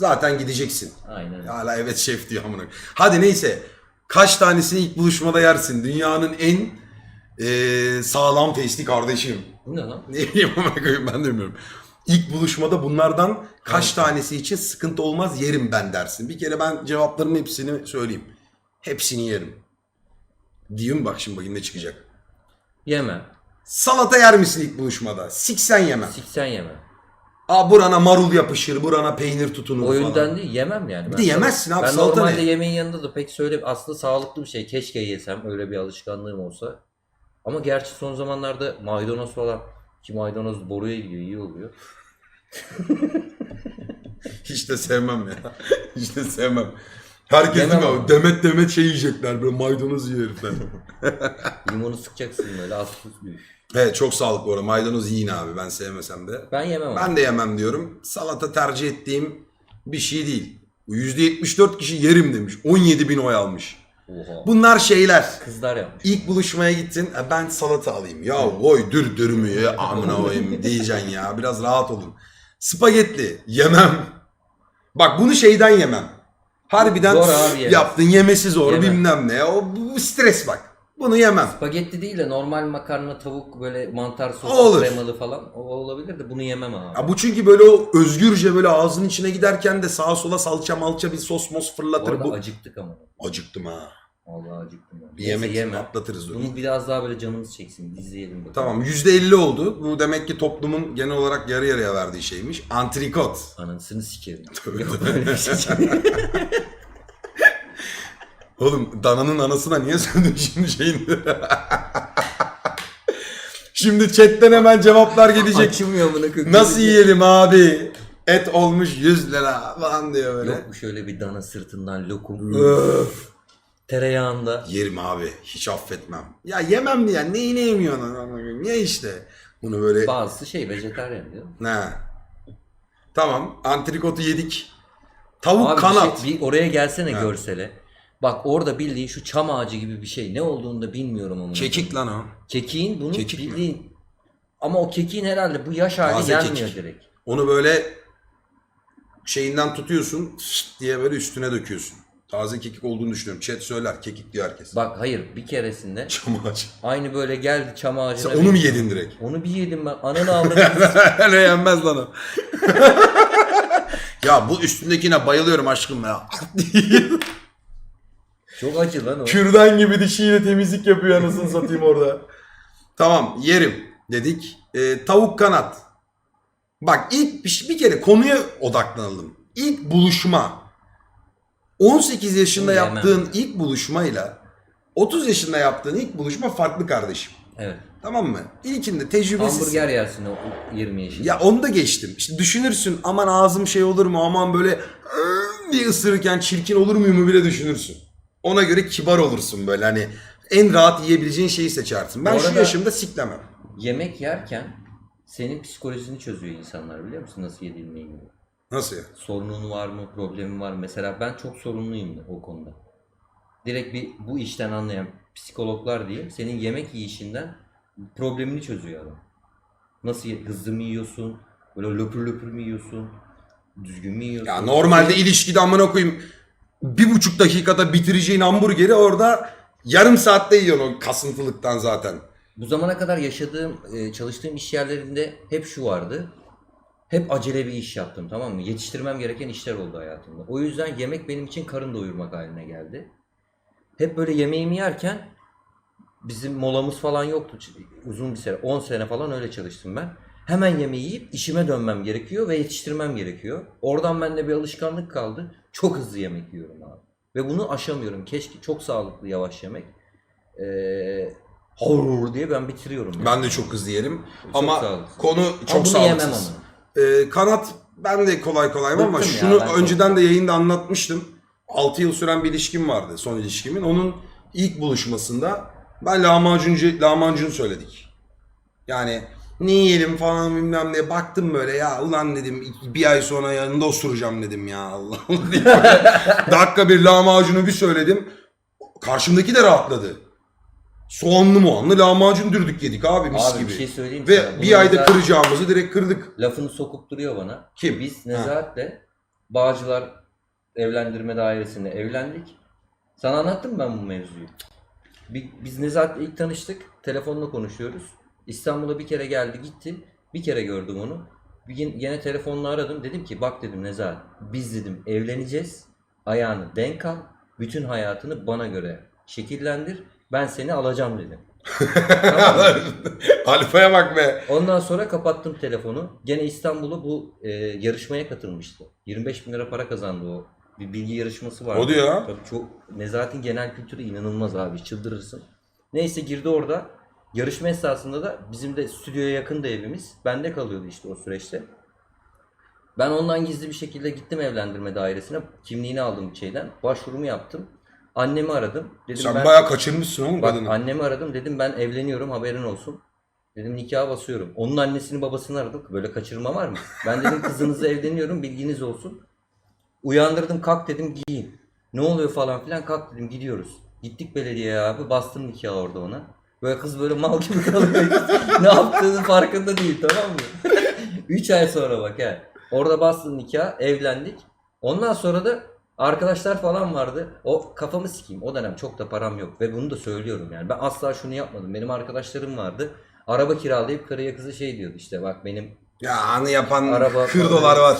Zaten gideceksin. Aynen. Hala evet şef diyor amına. Hadi neyse. Kaç tanesini ilk buluşmada yersin? Dünyanın en eee, sağlam testi kardeşim. Bu ne lan? Ne bileyim amına koyayım ben de bilmiyorum. İlk buluşmada bunlardan kaç tanesi için sıkıntı olmaz yerim ben dersin. Bir kere ben cevapların hepsini söyleyeyim. Hepsini yerim. Diyeyim bak şimdi bakayım ne çıkacak. Yemem. Salata yer misin ilk buluşmada? Siksen yemem. Siksen yemem. Aa burana marul yapışır, burana peynir tutunur O falan. yönden değil yemem yani. Bir de yemezsin abi, Ben salata normalde ne? yemeğin yanında da pek söyle aslında sağlıklı bir şey. Keşke yesem öyle bir alışkanlığım olsa. Ama gerçi son zamanlarda maydanoz falan ki maydanoz boruya gidiyor iyi oluyor. Hiç de sevmem ya. Hiç de sevmem. Herkes değil mi? ama. Demet demet şey yiyecekler böyle maydanoz yiyor herifler. Limonu sıkacaksın böyle az tuz. Evet çok sağlıklı bu arada. Maydanoz yiyin abi ben sevmesem de. Ben yemem ama. Ben de yemem diyorum. Salata tercih ettiğim bir şey değil. %74 kişi yerim demiş. 17 bin oy almış. Oha. Bunlar şeyler. Kızlar yapmış. İlk buluşmaya gittin. "E, Ben salata alayım. Ya oy dür dürümü ya amına koyayım diyeceksin ya. Biraz rahat olun. Spagetti yemem. Bak bunu şeyden yemem. Harbiden Zor abi yemez. yaptın yemesi zor Yemem. bilmem ne. O bu stres bak. Bunu yemem. Spagetti değil de normal makarna, tavuk böyle mantar sosu, olur. kremalı falan. O olabilir de bunu yemem abi. Ya bu çünkü böyle o özgürce böyle ağzının içine giderken de sağa sola salça malça bir sos mos Bu fırlatır. arada Bu... acıktık ama. Acıktım ha. Vallahi acıktım. ya. Bir Neyse, yemek yeme. atlatırız. Bunu biraz daha böyle canımız çeksin. İzleyelim bakalım. Tamam %50 oldu. Bu demek ki toplumun genel olarak yarı yarıya verdiği şeymiş. Antrikot. Anasını sikerim. Tövbe Yok tövbe. böyle bir şey. Oğlum dananın anasına niye söyledin şimdi şeyini? şimdi chatten hemen cevaplar gelecek. Açılmıyor bunu. Nasıl yiyelim abi? Et olmuş 100 lira falan diyor böyle. Yok mu şöyle bir dana sırtından lokum. Öf. Tereyağında. Yerim abi. Hiç affetmem. Ya yemem diye. Neyini yemiyorsun? Niye işte? Bunu böyle... Bazısı şey vejetaryen diyor. Ne? Tamam. Antrikotu yedik. Tavuk Abi bir kanat. şey- bir oraya gelsene görsele. Bak orada bildiğin şu çam ağacı gibi bir şey. Ne olduğunu da bilmiyorum ama. Kekik lan o. Kekiğin bunu Kekik mi? bildiğin ama o kekiğin herhalde bu yaş hali Taze gelmiyor kekik. direkt. Onu böyle şeyinden tutuyorsun diye böyle üstüne döküyorsun. Taze kekik olduğunu düşünüyorum. Chat söyler. Kekik diyor herkes. Bak hayır bir keresinde Çam ağacı. aynı böyle geldi çam ağacına. Sen onu mu bir- yedin direkt? Onu bir yedim ben. Ananı avradım. Öyle yenmez lan o. ya bu üstündekine bayılıyorum aşkım ya. Çok acı lan o. Kürdan gibi dişiyle temizlik yapıyor anasını satayım orada. Tamam yerim dedik. Ee, tavuk kanat. Bak ilk bir, bir kere konuya odaklanalım. İlk buluşma. 18 yaşında Yemem. yaptığın ilk buluşmayla 30 yaşında yaptığın ilk buluşma farklı kardeşim. Evet. Tamam mı? İlkinde tecrübesiz. Hamburger yersin o 20 yaşında. Ya onu da geçtim. İşte düşünürsün aman ağzım şey olur mu aman böyle "Iı" diye ısırırken çirkin olur muyum bile düşünürsün. Ona göre kibar olursun böyle hani en rahat yiyebileceğin şeyi seçersin. Ben Bu şu arada- yaşımda siklemem. Yemek yerken senin psikolojisini çözüyor insanlar biliyor musun nasıl yediğinle ilgili. Nasıl ya? Sorunun var mı, problemin var mı? Mesela ben çok sorunluyum o konuda. Direkt bir bu işten anlayan psikologlar diyeyim senin yemek yiyişinden problemini çözüyor adam. Nasıl ye- hızlı mı yiyorsun? Böyle löpür löpür mü yiyorsun? Düzgün mü yiyorsun? Ya normalde ilişkide amına koyayım bir buçuk dakikada bitireceğin hamburgeri orada yarım saatte yiyorsun o kasıntılıktan zaten. Bu zamana kadar yaşadığım, e, çalıştığım iş yerlerinde hep şu vardı. Hep acele bir iş yaptım tamam mı? Yetiştirmem gereken işler oldu hayatımda. O yüzden yemek benim için karın doyurmak haline geldi. Hep böyle yemeğimi yerken bizim molamız falan yoktu. Uzun bir sene, 10 sene falan öyle çalıştım ben. Hemen yemeği yiyip işime dönmem gerekiyor ve yetiştirmem gerekiyor. Oradan bende bir alışkanlık kaldı. Çok hızlı yemek yiyorum abi. Ve bunu aşamıyorum. Keşke çok sağlıklı yavaş yemek. Ee, horror diye ben bitiriyorum. yani. Ben de çok hızlı yerim Çok ama sağlıksız. konu Ama çok yemem sağlıksız. ama. Ee, kanat ben de kolay kolay ama ya, şunu çok- önceden de yayında anlatmıştım. 6 yıl süren bir ilişkim vardı son ilişkimin. Onun ilk buluşmasında ben lahmacuncu, lahmacun söyledik. Yani ne yiyelim falan bilmem ne baktım böyle ya ulan dedim bir ay sonra yanında osuracağım dedim ya Allah Allah diye Dakika bir lahmacunu bir söyledim. Karşımdaki de rahatladı. Soğanlı muanlı lahmacun dürdük yedik abi mis Abi gibi. bir şey söyleyeyim Ve sana. Bunu bir ayda Nezahat- kıracağımızı direkt kırdık. Lafını sokup duruyor bana. Kim? Biz Ha. Nezahat'le Bağcılar evlendirme dairesinde evlendik. Sana anlattım mı ben bu mevzuyu? Bi- Biz Nezat'la ilk tanıştık. Telefonla konuşuyoruz. İstanbul'a bir kere geldi gitti. Bir kere gördüm onu. Bir gün yine telefonla aradım. Dedim ki bak dedim Nezat biz dedim evleneceğiz. Ayağını denk al. Bütün hayatını bana göre şekillendir. Ben seni alacağım dedim. Tamam? Alfa'ya bak be. Ondan sonra kapattım telefonu. Gene İstanbul'a bu e, yarışmaya katılmıştı. 25 bin lira para kazandı o. Bir bilgi yarışması vardı. O diyor. Tabii çok Nezahat'in genel kültürü inanılmaz abi. Çıldırırsın. Neyse girdi orada. Yarışma esnasında da bizim de stüdyoya yakın da evimiz. Bende kalıyordu işte o süreçte. Ben ondan gizli bir şekilde gittim evlendirme dairesine. Kimliğini aldım şeyden. Başvurumu yaptım. Annemi aradım. Dedim Sen ben... bayağı kaçırmışsın oğlum Bak kadını. annemi aradım dedim ben evleniyorum haberin olsun. Dedim nikaha basıyorum. Onun annesini babasını aradık. Böyle kaçırma var mı? Ben dedim kızınızla evleniyorum bilginiz olsun. Uyandırdım kalk dedim giyin. Ne oluyor falan filan kalk dedim gidiyoruz. Gittik belediyeye abi bastım nikahı orada ona. Böyle kız böyle mal gibi kalıyor. ne yaptığının farkında değil tamam mı? 3 ay sonra bak he. Orada bastım nikah evlendik. Ondan sonra da arkadaşlar falan vardı. O kafamı sikeyim. O dönem çok da param yok ve bunu da söylüyorum yani. Ben asla şunu yapmadım. Benim arkadaşlarım vardı. Araba kiralayıp karıya kızı şey diyordu işte bak benim Ya anı yapan Araba- hırdolar var.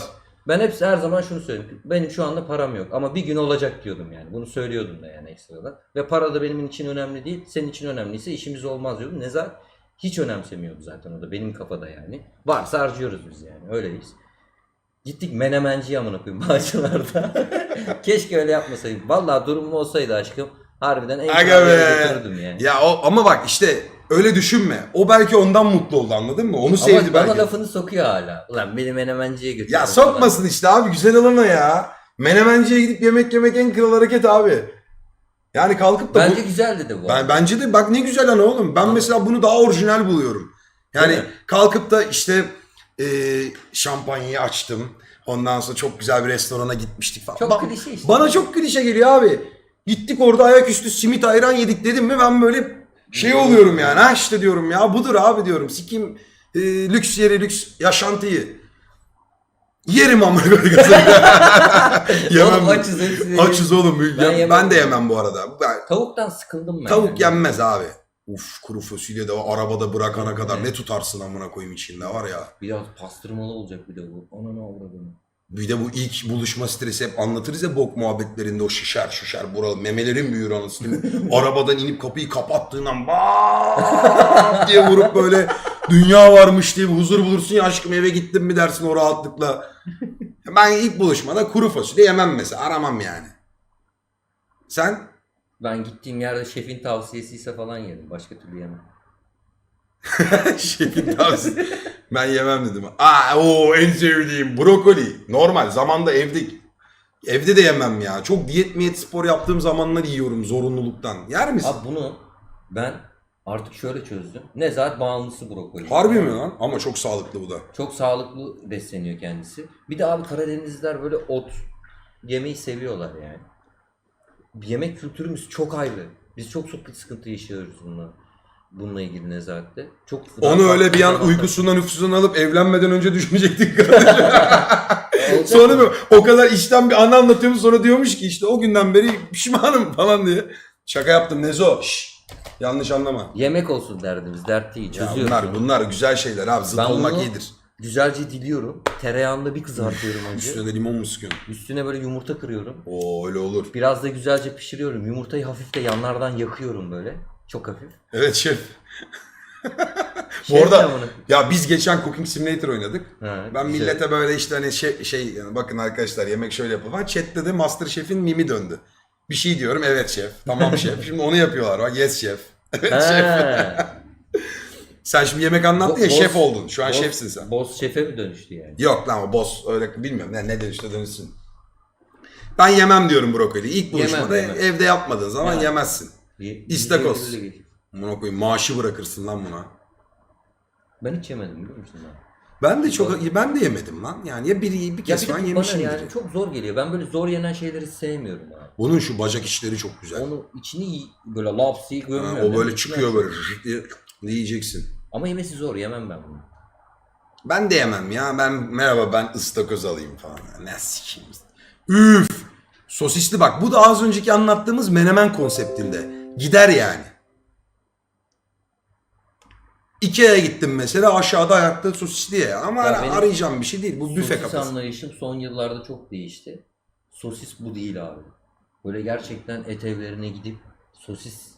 Ben hepsi her zaman şunu söylüyorum. Benim şu anda param yok ama bir gün olacak diyordum yani. Bunu söylüyordum da yani ekstradan. Ve para da benim için önemli değil. Senin için önemliyse işimiz olmaz diyordum. Nezat hiç önemsemiyordu zaten o da benim kafada yani. Varsa harcıyoruz biz yani öyleyiz. Gittik menemenciye amına koyayım Bağcılar'da. Keşke öyle yapmasaydım. Vallahi durumum olsaydı aşkım harbiden en Aga be. götürürdüm yani. Ya o ama bak işte öyle düşünme. O belki ondan mutlu oldu anladın mı? Onu Ama sevdi bana belki. lafını sokuyor hala. Ulan beni menemenciye götür. Ya sokmasın işte abi güzel alana ya. Menemenciye gidip yemek yemek en kral hareket abi. Yani kalkıp da bu- Bence güzeldi de bu. Ben bence de bak ne güzel ana oğlum. Ben mesela bunu daha orijinal buluyorum. Yani Değil mi? kalkıp da işte e, şampanyayı açtım. Ondan sonra çok güzel bir restorana gitmiştik falan. Çok Ba- klişe işte. Bana çok klişe geliyor abi. Gittik orada ayaküstü simit ayran yedik dedim mi ben böyle şey oluyorum yani. Ha işte diyorum ya budur abi diyorum. Sikim e, lüks yeri lüks yaşantıyı. Yerim ama böyle Yemem. Oğlum açız hepsini. Açız oğlum. Ben Ben, yemem. ben de yemem bu arada. Ben, Tavuktan sıkıldım ben. Tavuk yani. yenmez abi. Uf kuru fasulye de o arabada bırakana kadar ne tutarsın amına koyayım içinde var ya. Biraz pastırmalı olacak bir de bu. Ona ne avradını. Bir de bu ilk buluşma stresi hep anlatırız ya bok muhabbetlerinde o şişer şişer buralı memelerin büyür anasını. Arabadan inip kapıyı kapattığından bam diye vurup böyle dünya varmış diye bir huzur bulursun ya aşkım eve gittim mi dersin o rahatlıkla. Ben ilk buluşmada kuru fasulye yemem mesela aramam yani. Sen? Ben gittiğim yerde şefin tavsiyesi ise falan yerim. Başka türlü yemem. Şefin tavsiye. Ben yemem dedim. Aa o en sevdiğim brokoli. Normal zamanda evde evde de yemem ya. Çok diyet miyet spor yaptığım zamanlar yiyorum zorunluluktan. Yer misin? Abi bunu ben artık şöyle çözdüm. Nezahat bağımlısı brokoli. Harbi mi lan? Ama çok sağlıklı bu da. Çok sağlıklı besleniyor kendisi. Bir de abi Karadenizliler böyle ot yemeyi seviyorlar yani. Yemek kültürümüz çok ayrı. Biz çok sıkıntı yaşıyoruz bununla. Bununla ilgili nezahatte. Çok Onu öyle bir an uykusundan nüfusundan alıp evlenmeden önce düşünecektik kardeşim. Sonra bir, o kadar işten bir anı anlatıyormuş sonra diyormuş ki işte o günden beri pişmanım falan diye. Şaka yaptım Nezo. Şşş. Yanlış anlama. Yemek olsun derdimiz. Dert değil. Ya Çözüyoruz. bunlar, bunlar güzel şeyler abi. Zıt Ben olmak bunu- iyidir. Güzelce diliyorum. Tereyağında bir kızartıyorum önce. Üstüne de limon mu sıkıyorsun? Üstüne böyle yumurta kırıyorum. Oo öyle olur. Biraz da güzelce pişiriyorum. Yumurtayı hafif de yanlardan yakıyorum böyle. Çok hafif. Evet şef. Bu Şey arada amına- ya biz geçen Cooking Simulator oynadık. Ha, Ben güzel. millete böyle işte hani şey, şey yani bakın arkadaşlar yemek şöyle yapıyor falan. Chat'te de Master Chef'in mimi döndü. Bir şey diyorum evet şef. Tamam şef. Şimdi onu yapıyorlar bak yes şef. Evet şef. Ha. Sen şimdi yemek anlattın ya Bo- şef boss- oldun. Şu an boss- şefsin sen. Boss şefe mi dönüştü yani? Yok lan o boss öyle bilmiyorum ne, ne dönüşte dönüşsün. Ben yemem diyorum brokoli. İlk Yemem, buluşmada yemem. evde yapmadığın zaman Yani. yemezsin. İstakoz. Buna koyayım maaşı bırakırsın lan buna. Ben hiç yemedim biliyor musun ben? Ben de çok ben de yemedim lan. Yani ya bir bir Ya kez falan bana yemişimdir. yani çok zor geliyor. Ben böyle zor yenen şeyleri sevmiyorum abi. Bunun şu bacak içleri çok güzel. Onu içini böyle lapsi Ha, görmüyorum. o böyle çıkıyor böyle diye yiyeceksin. Ama yemesi zor yemem ben bunu. Ben de yemem ya. Ben merhaba ben ıstakoz alayım falan. Ne sikeyim. Üf. Sosisli bak bu da az önceki anlattığımız menemen konseptinde. Gider yani. Ikea'ya gittim mesela aşağıda ayakta sosisli ye. Ama Ya benim arayacağım bir şey değil. Bu büfe Sosis kafası. anlayışım son yıllarda çok değişti. Sosis bu değil abi. Böyle gerçekten et evlerine gidip sosis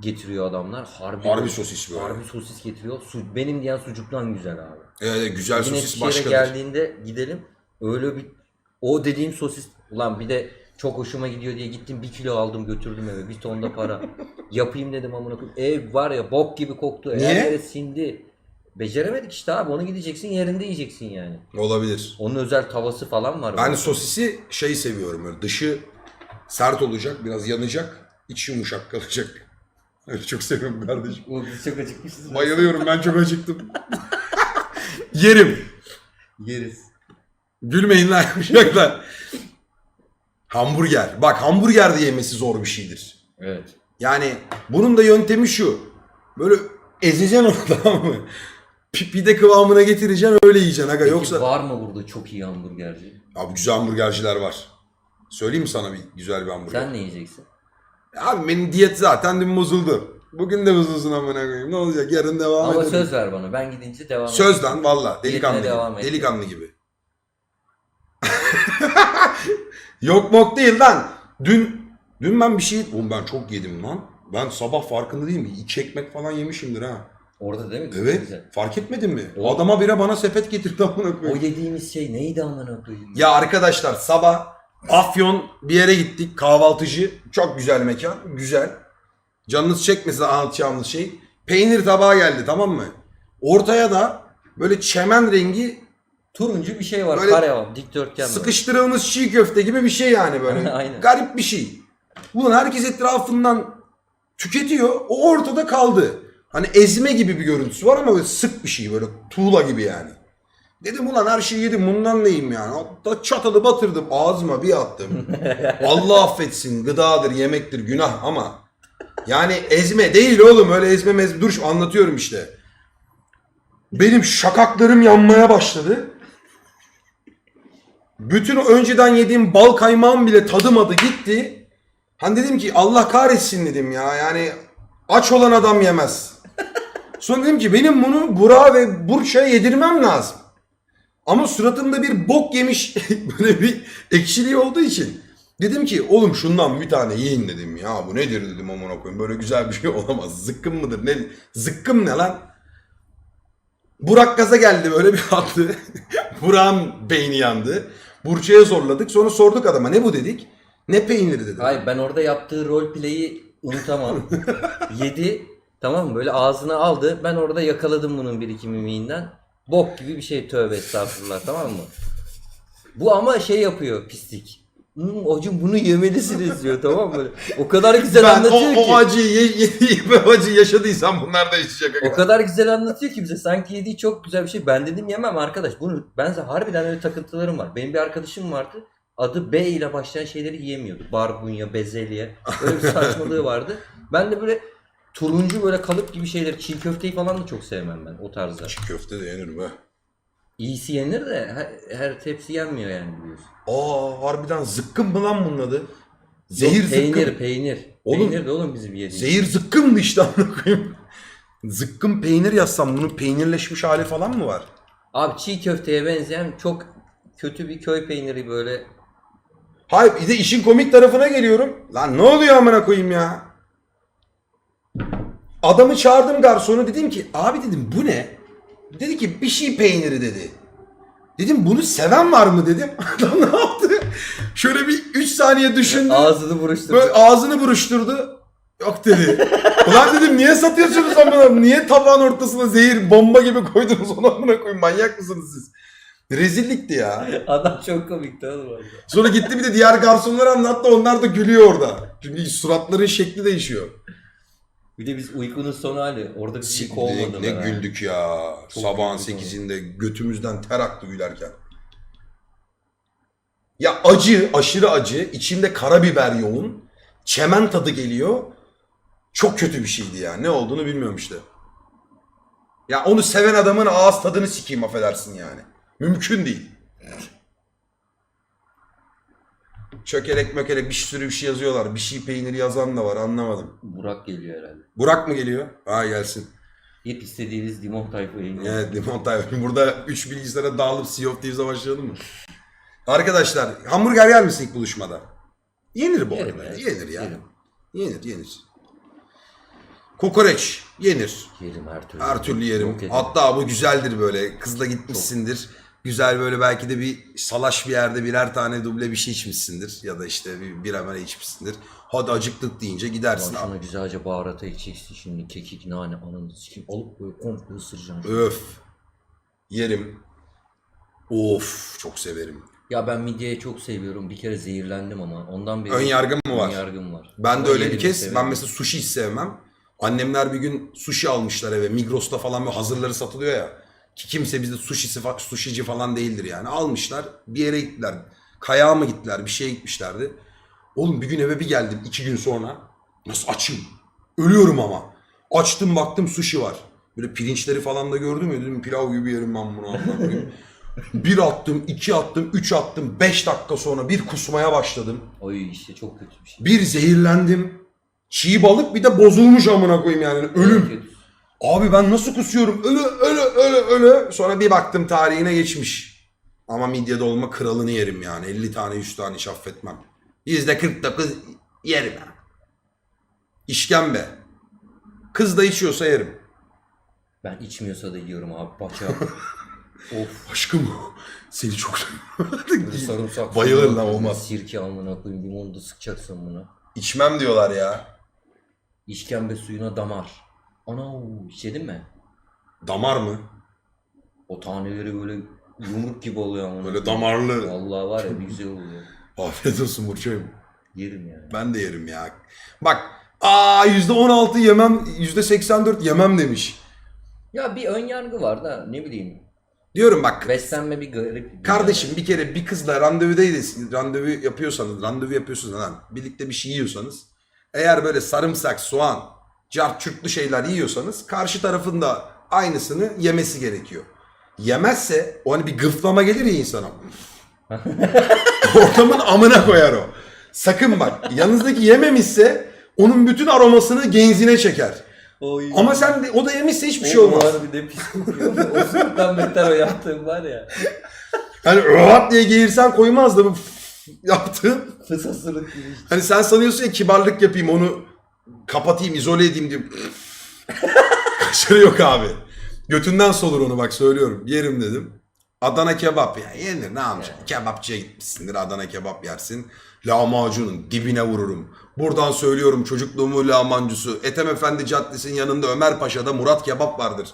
getiriyor adamlar. Harbi, Harbi sosis böyle. Harbi sosis getiriyor. Su, benim diyen sucuktan güzel abi. Evet, güzel Yine sosis Eskişehir'e başkadır. geldiğinde gidelim. Öyle bir o dediğim sosis ulan bir de çok hoşuma gidiyor diye gittim bir kilo aldım götürdüm eve bir ton da para. Yapayım dedim amına koyayım. Ev var ya bok gibi koktu. Niye? Her yere sindi. Beceremedik işte abi onu gideceksin yerinde yiyeceksin yani. Olabilir. Onun özel tavası falan var. Ben böyle. sosisi şey seviyorum böyle dışı sert olacak biraz yanacak iç yumuşak kalacak. Öyle çok seviyorum kardeşim. O, Biz çok acıkmışız. Bayılıyorum ben çok acıktım. Yerim. Yeriz. Gülmeyin lan yapacaklar. Hamburger. Bak hamburger de yemesi zor bir şeydir. Evet. Yani bunun da yöntemi şu. Böyle ezeceksin onu tamam mı? Pi- Pide kıvamına getireceksin öyle yiyeceksin aga. Peki Yoksa var mı burada çok iyi hamburgerci? abi güzel hamburgerciler var. Söyleyeyim mi sana bir güzel bir hamburger? Sen ne yiyeceksin? Abi benim diyet zaten dün bozuldu. Bugün de bozulsun amına koyayım. Ne olacak? Yarın devam Ama edelim. söz ver bana. Ben gidince devam Söz lan valla. Delikanlı Diyetine gibi. Delikanlı gibi. Yok mok değil lan. Dün dün ben bir şey... Oğlum ben çok yedim lan. Ben sabah farkında değilim. İki ekmek falan yemişimdir ha. Orada değil mi? Evet. Güzel. Fark etmedin mi? O- Adama bire bana sepet getirdi amına O koyayım. yediğimiz şey neydi amına koyayım? Ya arkadaşlar sabah Afyon bir yere gittik. Kahvaltıcı. Çok güzel mekan. Güzel. Canınız çekmesin anlatacağımız şey. Peynir tabağı geldi tamam mı? Ortaya da böyle çemen rengi Turuncu bir şey var. Böyle kare var. Dikdörtgen böyle. sıkıştırılmış çiğ köfte gibi bir şey yani böyle. Aynen. Garip bir şey. Ulan herkes etrafından tüketiyor. O ortada kaldı. Hani ezme gibi bir görüntüsü var ama böyle sık bir şey böyle tuğla gibi yani. Dedim ulan her şeyi yedim bundan neyim yani. Hatta çatalı batırdım ağzıma bir attım. Allah affetsin gıdadır yemektir günah ama yani ezme değil oğlum öyle ezme mezme. Dur anlatıyorum işte. Benim şakaklarım yanmaya başladı. Bütün o önceden yediğim bal kaymağım bile tadımadı gitti. Hani dedim ki Allah kahretsin dedim ya yani aç olan adam yemez. Sonra dedim ki benim bunu Burak'a ve Burç'a yedirmem lazım. Ama suratımda bir bok yemiş böyle bir ekşiliği olduğu için. Dedim ki oğlum şundan bir tane yiyin dedim ya bu nedir dedim amına koyayım böyle güzel bir şey olamaz. Zıkkım mıdır ne? Zıkkım ne lan? Burak gaza geldi böyle bir attı. Burak'ın beyni yandı. Burça'ya zorladık. Sonra sorduk adama ne bu dedik. Ne peyniri dedi. Hayır ben orada yaptığı rol play'i unutamam. Yedi. Tamam mı? Böyle ağzına aldı. Ben orada yakaladım bunun bir iki mimiğinden. Bok gibi bir şey tövbe estağfurullah tamam mı? Bu ama şey yapıyor pislik. Hmm, hocam bunu yemelisiniz diyor tamam mı? Böyle. O kadar güzel ben anlatıyor o, ki. o acıyı ye, ye, ye- o acıyı yaşadıysam bunlar da yaşayacak. O kadar güzel anlatıyor ki bize. Sanki yediği çok güzel bir şey. Ben dedim yemem arkadaş. Bunu ben harbiden öyle takıntılarım var. Benim bir arkadaşım vardı. Adı B ile başlayan şeyleri yiyemiyordu. Barbunya, bezelye. Öyle bir saçmalığı vardı. Ben de böyle turuncu böyle kalıp gibi şeyleri, çiğ köfteyi falan da çok sevmem ben o tarzda. Çiğ köfte de yenir be. İyisi yenir de her, her tepsi yenmiyor yani biliyorsun. Aa harbiden zıkkım mı lan bunun adı? Zehir Yok, peynir, zıkkım. peynir. Oğlum, peynir de oğlum bizim yediğimiz. Zehir zıkkımdı işte amına koyayım. Zıkkım peynir yazsam bunun peynirleşmiş hali falan mı var? Abi çiğ köfteye benzeyen çok kötü bir köy peyniri böyle Hayır bir de işin komik tarafına geliyorum. Lan ne oluyor amına koyayım ya? Adamı çağırdım garsonu dedim ki abi dedim bu ne? Dedi ki bir şey peyniri dedi. Dedim bunu seven var mı dedim. Adam ne yaptı? Şöyle bir 3 saniye düşündü. ağzını buruşturdu. Böyle ağzını buruşturdu. Yok dedi. Ulan dedim niye satıyorsunuz amına? Niye tabağın ortasına zehir bomba gibi koydunuz onu amına koyayım? Manyak mısınız siz? Rezillikti ya. Adam çok komikti oğlum orada. Sonra gitti bir de diğer garsonlara anlattı. Onlar da gülüyor orada. Çünkü suratların şekli değişiyor. Bir de biz uykunun sonu hali. Orada bizi Siktir, kovmadı. ne güldük ya. Çok Sabahın güldük 8'inde götümüzden ter aktı gülerken. Ya acı, aşırı acı. içinde karabiber yoğun. Çemen tadı geliyor. Çok kötü bir şeydi ya. Ne olduğunu bilmiyorum işte. Ya onu seven adamın ağız tadını sikeyim affedersin yani. Mümkün değil. Çökelek mökelek bir sürü bir şey yazıyorlar. Bir şey peyniri yazan da var anlamadım. Burak geliyor herhalde. Burak mı geliyor? Ha gelsin. Hep istediğiniz limon tayfayı. Evet limon tayfı. Burada 3 bilgisayara dağılıp Sea of Thieves'e başlayalım mı? Arkadaşlar hamburger yer misin ilk buluşmada? Yenir bu Yerim arada. ya, Yenir ya. yerim. Yenir yenir. Kokoreç yenir. Yerim her türlü. Her türlü yerim. Yok ederim. Hatta bu güzeldir böyle. Kızla gitmişsindir. Güzel böyle belki de bir salaş bir yerde birer tane duble bir şey içmişsindir. Ya da işte bir bira mera içmişsindir. Hadi acıktık deyince gidersin. Şuna güzelce baharata içeceksin şimdi kekik, nane, ananı sikim alıp böyle komple ısıracaksın. Öf. Yerim. Of çok severim. Ya ben midyeyi çok seviyorum. Bir kere zehirlendim ama ondan beri... Ön yargım mı var? Ön yargım var. Ben Ama de öyle yerim, bir kez. severim. Ben mesela sushi hiç sevmem. Annemler bir gün sushi almışlar eve. Migros'ta falan böyle hazırları satılıyor ya. Ki kimse bizde sushisi, sushici falan değildir yani. Almışlar bir yere gittiler. Kayağa mı gittiler bir şeye gitmişlerdi. Oğlum bir gün eve bir geldim iki gün sonra. Nasıl açım? Ölüyorum ama. Açtım baktım sushi var. Böyle pirinçleri falan da gördüm ya dedim pilav gibi yerim ben bunu. amına koyayım." bir attım, iki attım, üç attım. Beş dakika sonra bir kusmaya başladım. Oy işte çok kötü bir şey. Bir zehirlendim. Çiğ balık bir de bozulmuş amına koyayım yani. Ölüm. Abi ben nasıl kusuyorum? Ölü ölü ölü ölü. Sonra bir baktım tarihine geçmiş. Ama midye dolma kralını yerim yani. 50 tane 100 tane hiç affetmem. %49 yerim. İşkembe. Kız da içiyorsa yerim. Ben içmiyorsa da yiyorum abi. Paça. of. Aşkım seni çok sarımsak. Bayılırım suyu, lan, olmaz. Sirke amına koyayım. Limonu da sıkacaksın buna. İçmem diyorlar ya. İşkembe suyuna damar. Ana içedin mi? Damar mı? O taneleri böyle yumruk gibi oluyor ama. Böyle damarlı. Vallahi var ya bir güzel oluyor. Afiyet olsun Burçay'ım. Yerim yani. Ben de yerim ya. Bak aa %16 yemem %84 yemem demiş. Ya bir ön yargı var da ne bileyim. Diyorum bak Beslenme bir garip. kardeşim bir kere bir kızla randevudaydınız. Randevu yapıyorsanız, randevu yapıyorsunuz lan. Birlikte bir şey yiyorsanız. Eğer böyle sarımsak, soğan, cart çürtlü şeyler yiyorsanız karşı tarafın da aynısını yemesi gerekiyor. Yemezse o hani bir gıflama gelir ya insana. Ortamın amına koyar o. Sakın bak yanınızdaki yememişse onun bütün aromasını genzine çeker. Oy. Ama sen de o da yemişse hiçbir şey olmaz. Bir de pis kokuyor. o sırttan beter o yaptığım var ya. Hani rahat diye geğirsen koymaz da bu yaptığın. Fısasırık gibi. Hani sen sanıyorsun ya kibarlık yapayım onu kapatayım izole edeyim diye. Kaşarı yok abi. Götünden solur onu bak söylüyorum. Yerim dedim. Adana kebap ya yenir ne yapacaksın? Kebapçıya gitmişsindir Adana kebap yersin. Lahmacunun dibine vururum. Buradan söylüyorum çocukluğumun lahmacuncusu. Ethem Efendi Caddesi'nin yanında Ömer Paşa'da Murat Kebap vardır.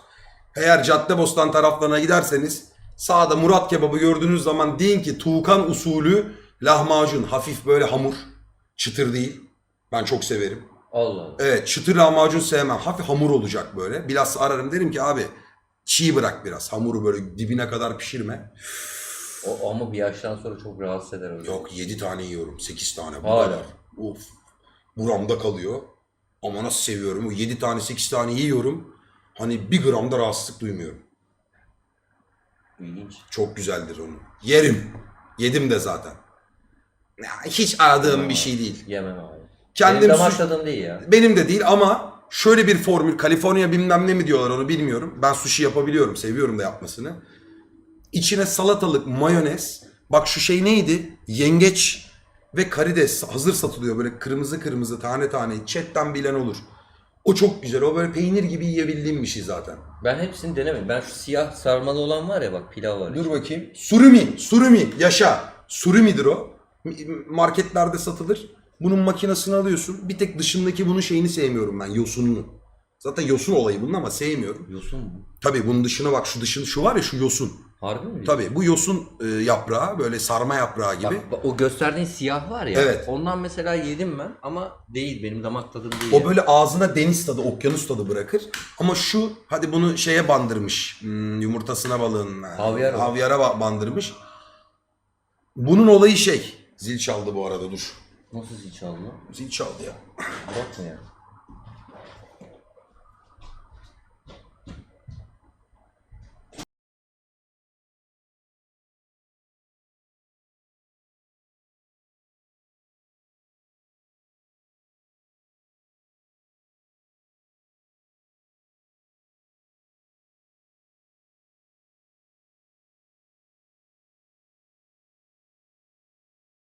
Eğer Caddebostan taraflarına giderseniz sağda Murat Kebabı gördüğünüz zaman deyin ki Tuğkan usulü lahmacun. Hafif böyle hamur. Çıtır değil. Ben çok severim. Allah Allah. Evet çıtır lahmacun sevmem. Hafif hamur olacak böyle. Bilhassa ararım derim ki abi çiğ bırak biraz. Hamuru böyle dibine kadar pişirme. O, ama bir yaştan sonra çok rahatsız eder öyle. Yok 7 tane yiyorum. 8 tane. Bu Hala. kadar. Of. Buramda kalıyor. Ama nasıl seviyorum. O 7 tane 8 tane yiyorum. Hani bir gram da rahatsızlık duymuyorum. İlginç. Çok güzeldir onu. Yerim. Yedim de zaten. Ya, hiç aradığım bir şey değil. Yemem abi. Kendim Benim damak suç- tadım değil ya. Benim de değil ama şöyle bir formül. Kaliforniya bilmem ne mi diyorlar onu bilmiyorum. Ben sushi yapabiliyorum. Seviyorum da yapmasını. İçine salatalık, mayonez. Bak şu şey neydi? Yengeç ve karides hazır satılıyor. Böyle kırmızı kırmızı tane tane. Chatten bilen olur. O çok güzel. O böyle peynir gibi yiyebildiğim bir şey zaten. Ben hepsini denemedim. Ben şu siyah sarmalı olan var ya bak pilav var. Dur bakayım. Surimi. Surimi. Yaşa. Surimidir o. Marketlerde satılır. Bunun makinesini alıyorsun. Bir tek dışındaki bunun şeyini sevmiyorum ben. Yosununu. Zaten yosun olayı bunun ama sevmiyorum. Yosun mu? Tabii bunun dışına bak şu dışını şu var ya şu yosun. Harbi mi? Tabii bu yosun e, yaprağı böyle sarma yaprağı gibi. Bak, bak, o gösterdiğin siyah var ya. Evet. Ondan mesela yedim ben ama değil benim damak tadım değil. O böyle ağzına deniz tadı, okyanus tadı bırakır. Ama şu hadi bunu şeye bandırmış. Hmm, yumurtasına balığın. e. Havyara ba- bandırmış. Bunun olayı şey. Zil çaldı bu arada dur. Nasıl zil çaldı? Zil çaldı ya. Mı ya?